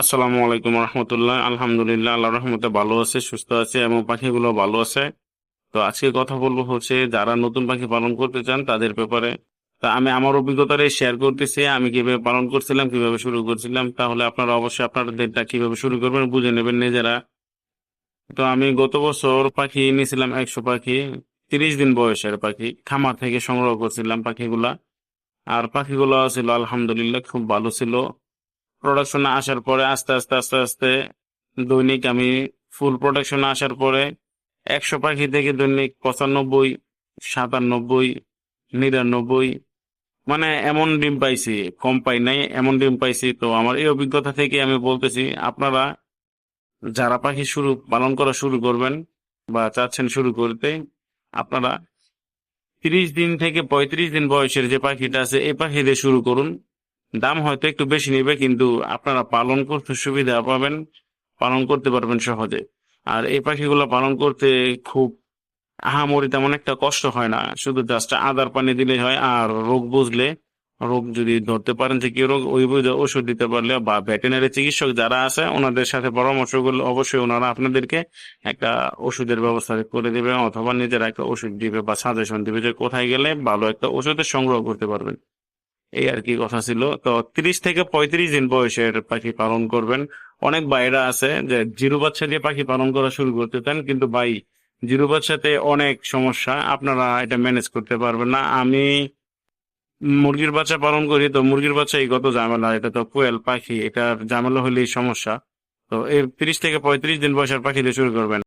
আসসালামু আলাইকুম রহমতুল্লাহ। আলহামদুলিল্লাহ আল্লাহ রহমতে ভালো আছে, সুস্থ আছে এবং পাখিগুলো ভালো আছে। তো আজকে কথা বলব হচ্ছে, যারা নতুন পাখি পালন করতে চান তাদের ব্যাপারে। তা আমি আমার অভিজ্ঞতাটাই শেয়ার করতেছি, আমি কীভাবে পালন করছিলাম, কীভাবে শুরু করছিলাম, তাহলে আপনারা অবশ্যই আপনাদেরটা কীভাবে শুরু করবেন বুঝে নেবেন নিজেরা। তো আমি গত বছর পাখি নিয়েছিলাম একশো পাখি, তিরিশ দিন বয়সের পাখি, খামার থেকে সংগ্রহ করছিলাম পাখিগুলা। আর পাখিগুলো ছিল, আলহামদুলিল্লাহ, খুব ভালো ছিল। প্রোডাকশনে আসার পরে আস্তে আস্তে আস্তে আস্তে দৈনিক আমি ফুল প্রোডাকশনে আসার পরে একশো পাখি থেকে দৈনিক পঁচানব্বই, সাতানব্বই, নিরানব্বই মানে এমন ডিম পাইছি, কম পাই নাই, এমন ডিম পাইছি। তো আমার এই অভিজ্ঞতা থেকে আমি বলতেছি, আপনারা যারা পাখি শুরু, পালন করা শুরু করবেন বা চাচ্ছেন শুরু করতে, আপনারা তিরিশ দিন থেকে পঁয়ত্রিশ দিন বয়সের যে পাখিটা আছে, এই পাখি দিয়ে শুরু করুন। দাম হয়তো একটু বেশি নেবে, কিন্তু আপনারা পালন করতে সুবিধা পাবেন, পালন করতে পারবেন সহজে। আর এই পাখিগুলো পালন করতে খুব আহামরি তেমন একটা কষ্ট হয় না, শুধু জাস্ট আদার পানি দিলে হয়, আর রোগ বুঝলে, রোগ যদি ধরতে পারেন যে কি রোগ, ওই বুঝে ওষুধ দিতে পারলে বা ভেটেনারি চিকিৎসক যারা আছে, ওনাদের সাথে পরামর্শ করলে অবশ্যই ওনারা আপনাদেরকে একটা ওষুধের ব্যবস্থা করে দিবে, অথবা নিজেরা একটা ওষুধ দিবে বা সাজেশন দিবে যে কোথায় গেলে ভালো একটা ওষুধের সংগ্রহ করতে পারবেন। এই আর কি কথা ছিল। তো তিরিশ থেকে পঁয়ত্রিশ দিন বয়সের পাখি পালন করবেন। অনেক বাইরা আছে যে জিরো বাচ্চা দিয়ে পাখি পালন করা শুরু করতে চান, কিন্তু ভাই, জিরো বাচ্চাতে অনেক সমস্যা। আপনারা এটা ম্যানেজ করতে পারবেন না। আমি মুরগির বাচ্চা পালন করি, তো মুরগির বাচ্চা এই কত ঝামেলা, এটা তো কোয়েল পাখি এটা ঝামেলা হলেই সমস্যা। তো এই তিরিশ থেকে পঁয়ত্রিশ দিন বয়সের পাখি দিয়ে শুরু করবেন।